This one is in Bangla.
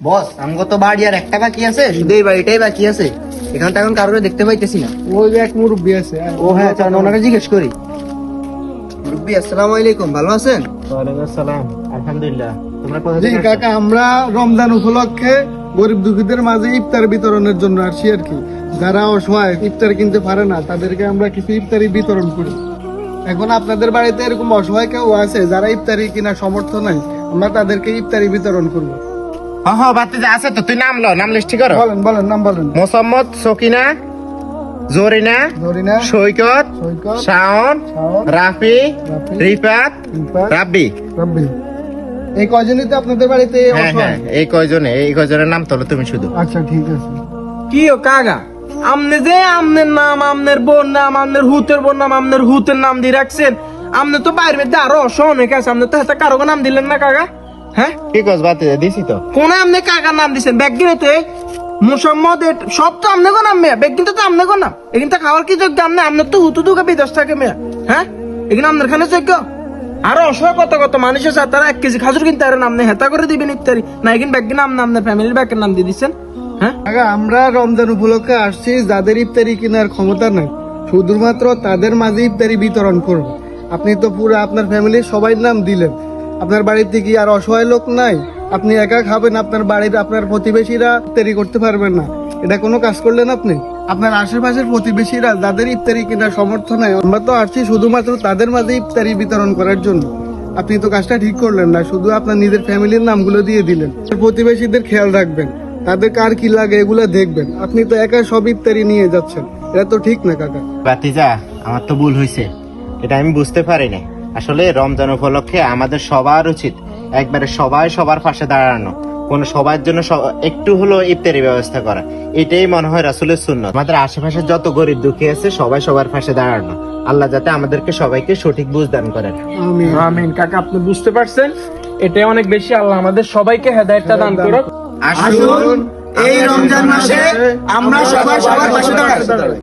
বস আমগো তো বাড়ি আর একটা বাকি আছে শুধু এই বাড়িটাই বাকি আছে। এখানটা এখন কারোর দেখতে পাইতেছি না। ওই যে এক মুরব্বী আছে। ও হ্যাঁ চল ওনাকে জিজ্ঞেস করি। মুরব্বী আসসালামু আলাইকুম ভালো আছেন? ওয়ালাইকুম আসসালাম আলহামদুলিল্লাহ। তোমরা কোথা জি থেকে আসছো? কাকা আমরা রমজান উপলক্ষে গরিব দুঃখীদের মাঝে ইফতার বিতরণের জন্য আসছি আর কি। যারা অসহায় ইফতার কিনতে পারে না তাদেরকে আমরা কিছু ইফতারি বিতরণ করি। এখন আপনাদের বাড়িতে এরকম অসহায় কেউ আছে যারা ইফতারি কিনা সমর্থ নাই আমরা তাদেরকে ইফতারি বিতরণ করব। হ হ বাতিজা আছে তো তুই নাম লো নাম লিস্টি করো। বলেন বলেন নাম বলেন। মোসাম্মদ সকিনা জরিনা সৈকত সৈকত শাওন রাফি রাফি, রিফাত রাব্বি। রাব্বি। এই কজনই তো আপনাদের বাড়িতে হ্যাঁ হ্যাঁ এই কয়জনে এই কয়জনের নাম তোলো তুমি শুধু। আচ্ছা ঠিক আছে। কি ও কাগা আমনে যে আমনের নাম আমনের বোন নাম আমনের হুতের বোন নাম আমনের হুতের নাম দিয়ে রাখছেন। আমনে তো বাইরের মধ্যে আরও অনেক আছে আমনে তো কারও নাম দিলেন না কাকা? হ্যাঁ? কি কস বাতিজা দিছি তো। কোন আমনে কাকার নাম দিছেন? ব্যাগ গিরেতে মুসম্মদ সব তো আমনে গো নাম মেয়া। ব্যাগ কিন্তু তো আমনে গো নাম। এখানটা খাওয়ার কি যোগ্য আমনে? আমনের তো হুতু দুগা বিদশ থাকে মেয়া। হ্যাঁ? এখানে আমনের খানে যোগ্য? আরও অসহায় কত কত মানুষ আছে তারা এক কেজি খাজুর কিনতে পারে নাম হেতা করে দিবেন ইফতারি। না এখানে ব্যাগ নাম নাম ফ্যামিলির ব্যাগের নাম দিয়ে দিচ্ছেন হ্যাঁ? আমরা রমজান উপলক্ষে আসছি যাদের ইফতারি কেনার ক্ষমতা নাই শুধুমাত্র তাদের মাঝে ইফতারি বিতরণ করব। আপনি তো পুরো আপনার ফ্যামিলির সবাই নাম দিলেন। আপনার বাড়িতে কি আর অসহায় লোক নাই? আপনি একা খাবেন, আপনার বাড়ির আপনার প্রতিবেশীরা ইফতারি করতে পারবেন না। এটা কোনো কাজ করলেন আপনি? আপনার আশেপাশের প্রতিবেশীরা যাদের ইফতারি কেনার সমর্থ নাই, আমরা তো আসছি শুধুমাত্র তাদের মাঝে ইফতারি বিতরণ করার জন্য। আপনি তো কাজটা ঠিক করলেন না, শুধু আপনার নিজের ফ্যামিলির নামগুলো দিয়ে দিলেন। প্রতিবেশীদের খেয়াল রাখবেন, তাদের কার কি লাগে এগুলো দেখবেন। আপনি তো একা সব ইফতারি নিয়ে যাচ্ছেন, এটা তো ঠিক না কাকা। বাতিজা আমার তো ভুল হয়েছে এটা আমি বুঝতে পারি না আসলে রমজান উপলক্ষে আমাদের সবার উচিত একবারে সবাই সবার পাশে দাঁড়ানো। কোন সবার জন্য একটু হলো ইফতারি ব্যবস্থা করা। এটাই মনে হয় রাসুলের শূন্য আমাদের আশেপাশে যত গরিব দুঃখী আছে সবাই সবার পাশে দাঁড়ানো। আল্লাহ যাতে আমাদেরকে সবাইকে সঠিক বুঝ দান করেন আমিন। কাকা আপনি বুঝতে পারছেন? এটাই অনেক বেশি আল্লাহ আমাদের সবাইকে হেদায়তটা দান করুক। আসুন এই রমজান মাসে আমরা সবাই সবার পাশে দাঁড়াই।